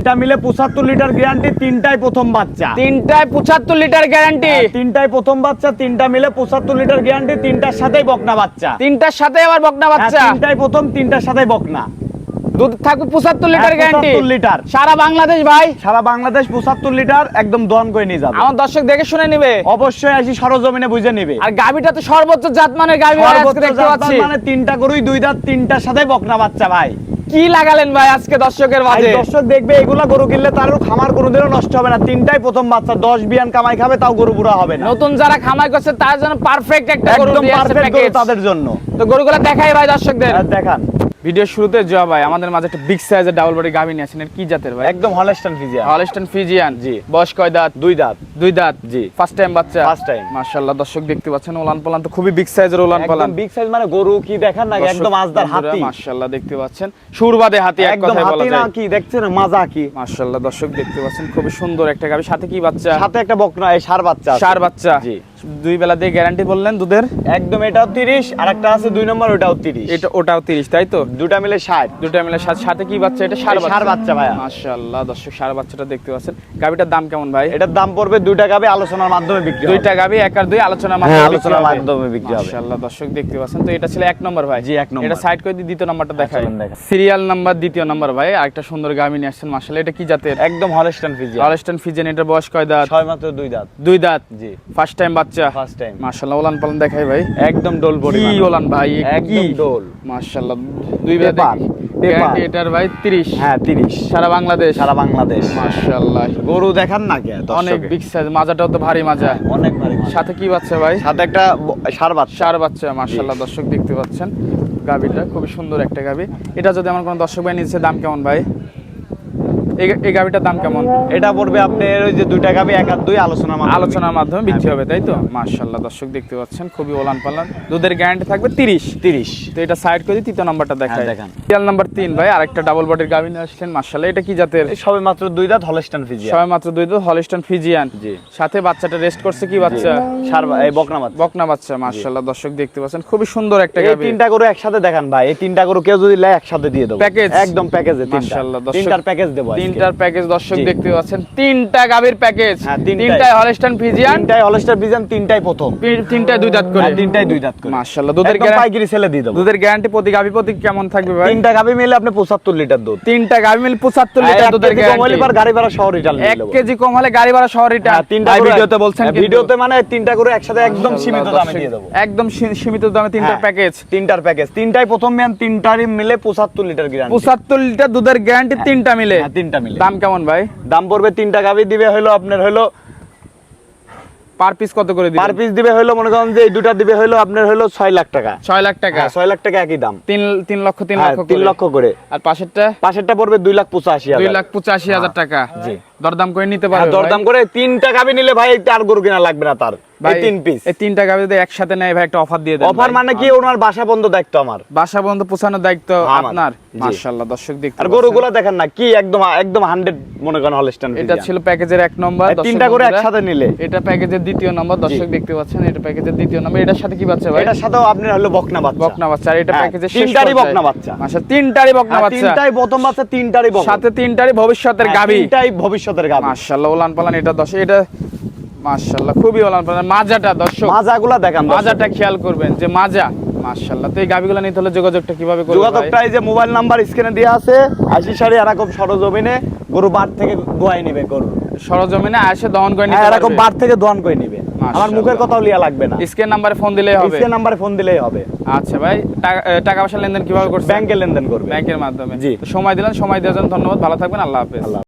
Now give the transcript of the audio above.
এটা মিলে পঁচাত্তর লিটার গ্যারান্টি তিনটাই প্রথম বাচ্চা। তিনটায় পঁচাত্তর লিটার গ্যারান্টি তিনটাই প্রথম বাচ্চা তিনটা মিলে পঁচাত্তর লিটার গ্যারান্টি তিনটার সাথেই বকনা বাচ্চা। তিনটার সাথে আবার বকনা হ্যাঁ, বাচ্চা? তিনটাই প্রথম তিনটার সাথেই বকনা। দুধ থাকবে পঁচাত্তর লিটার হ্যাঁ, গ্যারান্টি লিটার। সারা বাংলাদেশ ভাই। সারা বাংলাদেশ পঁচাত্তর লিটার একদম দহন করে নিয়ে যাবে। আমার দর্শক দেখে শুনে নিবে। অবশ্যই আসি সরজমিনে বুঝে নিবে। আর গাবিটা তো সর্বোচ্চ জাতমানের গাবি ভাই দেখতে পাচ্ছি। মানে তিনটা গরুই দুই দাঁত তিনটার সাথে বকনা বাচ্চা ভাই। কি লাগালেন ভাই আজকে দর্শকের মাঝে? দর্শক দেখবে এগুলা গরু কিনলে তারও খামার গরুদেরও নষ্ট হবে না। তিনটাই প্রথম বাচ্চা দশ বিয়ান কামাই খাবে তাও গরু বুড়া হবে না। নতুন যারা খামাই করছে তার জন্য পারফেক্ট একটা গরু একদম পারফেক্ট গরু তাদের জন্য। তো গরুগুলো দেখাই ভাই দর্শকদের। দেখান। ভিডিও শুরুতে জয়া ভাই আমাদের মাঝে একটা বিগ সাইজের ডাবল বডি গাবি নিয়ে আসেন। কি জাতের ভাই? একদম হলস্টান ফিজিয়া হলস্টাইন ফিজিয়ান জি। বয়স কয় দাঁত? দুই দাঁত। দুই দাঁত? জি। ফার্স্ট টাইম বাচ্চা? First time। মাশাআল্লাহ দর্শক দেখতে পাচ্ছেন ওলান পালান তো খুবই বিগ সাইজের ওলান পালান। একদম বিগ সাইজ মানে গরু কি দেখান না একদম আজদার হাতি। মাশাআল্লাহ দেখতে পাচ্ছেন। সুরবাদে হাতি এক কথায় বলা হাতি না কি দেখছেন মাজা কি? মাশাআল্লাহ দর্শক দেখতে পাচ্ছেন খুবই সুন্দর একটা গাবি সাথে কি বাচ্চা? সাথে একটা বকনা এই সার বাচ্চা সার বাচ্চা। জি। দুই বেলা দিয়ে গ্যারান্টি বললেন দুধের? একদম এটাও 30 আর একটা আছে দুই নম্বর ওটাও 30 এটা ওটাও 30 তাই তো? দুটা মিলে 60 দুটা মিলে সাথে সাথে কি বাচ্চা? এটা সার এই ষাঁড় বাচ্চা। ভাইয়া। মাশাআল্লাহ দর্শক সার বাচ্চাটা দেখতে পাচ্ছেন। গাবিটার দাম কেমন ভাই? এটার দাম পড়বে আলোচনার মাধ্যমে বিক্রি দুইটা গাবি এক আর দুই আলোচনার হ্যাঁ, মাধ্যমে আলোচনার মাধ্যমে বিক্রি হবে। মাশাআল্লাহ দর্শক দেখতে পাচ্ছেন তো এটা ছিল এক নম্বর ভাই। জি, এক নম্বর। এটা সাইড করে দ্বিতীয় নাম্বারটা দেখাই। সিরিয়াল নাম্বার দ্বিতীয় নাম্বার ভাই আরেকটা সুন্দর গাবি নিয়ে আসছেন মাশাআল্লাহ এটা কি জাতের? একদম হলস্টান ফিজিয়া হলস্টাইন এটার বয়স কয় দাঁত? ছয় মাত্র দুই দাঁত। দুই দাঁত? জি। ফার্স্ট টাইম বাচ্চা? ফার্স্ট টাইম মাশাআল্লাহ ওলান পালন দেখাই ভাই। একদম ডোল বডি কি ওলান ভাই একদম ডোল। মাশাআল্লাহ দুই বেলা। এটার ভাই 30 হ্যাঁ 30 সারা বাংলাদেশ। সারা বাংলাদেশ। মাশাআল্লাহ। গরু দেখান না কে অনেক বিগ সাইজ মাজাটাও তো ভারী মাজা। অনেক ভারী সাথে কি বাচ্চা ভাই? সাথে একটা সার বাচ্চা। সার বাচ্চা দর্শক দেখতে পাচ্ছেন। গাবিটা খুবই সুন্দর একটা গাবি এটা যদি আমার কোনো দর্শক ভাই নিচ্ছে দাম কেমন ভাই? এই- গাবিটার দাম কেমন? এটা পড়বে আপনার ওই যে দুই টাকা এক আর দুই আলোচনা আলোচনার মাধ্যমে বিক্রি হবে তাই তো? মার্শাল্লাহ দর্শক দেখতে পাচ্ছেন খুবই ওলান পালান। দুধের গ্যারান্টি থাকবে তিরিশ। 30 তো এটা সাইড করে তৃতীয় নাম্বারটা দেখায় হ্যাঁ, দেখান। সিরিয়াল নাম্বার তিন ভাই আরেকটা ডাবল বডির গাবি নিয়ে আসলেন মার্শাল্লাহ এটা কি জাতের? সবে মাত্র দুই দাঁত হলস্টান ফিজিয়া সবাই মাত্র দুই হলিস্টন ফিজিয়ান জি। সাথে বাচ্চাটা রেস্ট করছে কি বাচ্চা? সার এই বকনা বাচ্চা। বকনা বাচ্চা মার্শাল্লাহ দর্শক দেখতে পাচ্ছেন খুবই সুন্দর একটা গাবি। তিনটা গরু একসাথে দেখান ভাই এই তিনটা গরু কেউ যদি একসাথে দিয়ে দেবো। Package? একদম প্যাকেজে তিনটা। মাশাআল্লাহ, দর্শক- তিনটার প্যাকেজ দেবো। তিনটার প্যাকেজ দর্শক দেখতে পাচ্ছেন। তিনটা গাবির প্যাকেজ হ্যাঁ। তিনটায় হলিস্টন ফিজিয়ান তিনটাই হলস্টার বিজান তিনটাই প্রথম। তিনটায় দুই দাঁত করে। হ্যাঁ, তিনটাই দুই দাঁত করে। মাশাআল্লাহ দুধের গ্যারান্টি পাইকারি সেলে দিয়ে দেবো। দুধের গ্যারান্টি প্রতি গাবি প্রতি কেমন থাকবে ভাই? তিনটা গাবি মিলে আপনি পঁচাত্তর লিটার দুধ। তিনটা গাবি মিল 75 লিটার দুধের কেজি কম হলে গ্যারান্টি এবার গাড়ি ভাড়া শহর রিটার্ন এক কেজি কম হলে গাড়ি ভাড়া শহর রিটার্ন হ্যাঁ, তিনটা ভিডিওতে বলছেন হ্যাঁ, ভিডিওতে মানে তিনটা করে একসাথে একদম সীমিত দামে দিয়ে দেব। একদম সীমিত দামে তিনটার হ্যাঁ, প্যাকেজ তিনটার প্যাকেজ তিনটাই প্রথম ম্যান তিনটারই মিলে পঁচাত্তর লিটার গ্রাম 75 লিটার দুধের গ্যারান্টি তিনটা মিলে। হ্যাঁ, তিনটা মিলে দাম কেমন ভাই? দাম পড়বে তিনটা গাবি দিবে হলো আপনার হলো পার পিস কত করে পার পিস দিবে হলো মনে করেন যে এই দুটা দিবে হলো আপনার হলো লাখ টাকা। 6 লাখ টাকা? হ্যাঁ, লাখ টাকা একই দাম। তিন তিন লক্ষ তিন হ্যাঁ, লক্ষ। লক্ষ করে। আর পাশেরটা? পাশেরটা পড়বে দুই লাখ পঁচাশি দুই লাখ পঁচাশি হাজার টাকা। জি। দরদাম করে নিতে হ্যাঁ, পারবে দরদাম করে তিনটা গাবি নিলে ভাই আর গরু কিনা লাগবে না তার। ভাই তিন পিস এই তিনটা গাবি যদি একসাথে নেয় ভাই একটা অফার দিয়ে দেন অফার মানে কি ওনার বাসা বন্ধ দায়িত্ব আমার? বাসা বন্ধ পৌঁছানোর দায়িত্ব আপনার। মাশাআল্লাহ দর্শক দেখতে আর পাচ্ছেন। দেখেন না কি একদম একদম হান্ড্রেড মনে করেন হলস্টান এটা ছিল প্যাকেজের এক নম্বর তিনটা করে একসাথে নিলে। এটা প্যাকেজের দ্বিতীয় নম্বর দর্শক দেখতে পাচ্ছেন এটা প্যাকেজের দ্বিতীয় নম্বর। এটার সাথে কি বাচ্চা ভাই? এটার সাথেও আপনার হলো বকনা বাচ্চা। বকনা বাচ্চা আর এটা হ্যাঁ, প্যাকেজের তিনটারই। বকনা বাচ্চা। তিনটারই বকনা বাচ্চা। তিনটাই প্রথম বাচ্চা তিনটারই বকনা। সাথে তিনটারই ভবিষ্যতের হ্যাঁ, গাবি তিনটাই ভবিষ্যতের গাবি মাশাআল্লাহ ওলান পালান এটা দশ এটা মাশাআল্লাহ খুবই পালান মাজাটা দর্শক মাজাগুলা দেখান মাজাটা খেয়াল করবেন যে মাজা মাশাআল্লাহ। তো এই গাবিগুলো নিতে হলে যোগাযোগটা কীভাবে করবে যোগাযোগটা এই যে মোবাইল নাম্বার স্ক্রিনে আছে আশি সারি এরকম সরজমিনে গরু বার থেকে দোয়াই নিবে গরু। সরজমিনে আসে দহন করে হ্যাঁ এরকম বার থেকে দোয়ান করে নিবে। আমার মুখের কথাও লিয়া লাগবে না। স্ক্রিন নাম্বারে ফোন দিলেই হবে। স্ক্রিন নাম্বারে ফোন দিলেই হবে। আচ্ছা ভাই টাকা- টাকা পয়সা লেনদেন কীভাবে করছেন? ব্যাংকে লেনদেন করবে। ব্যাংকের মাধ্যমে। জি। সময় দিলেন সময় দেওয়ার জন্য ধন্যবাদ। ভালো থাকবেন আল্লাহ হাফেজ। আল্লাহ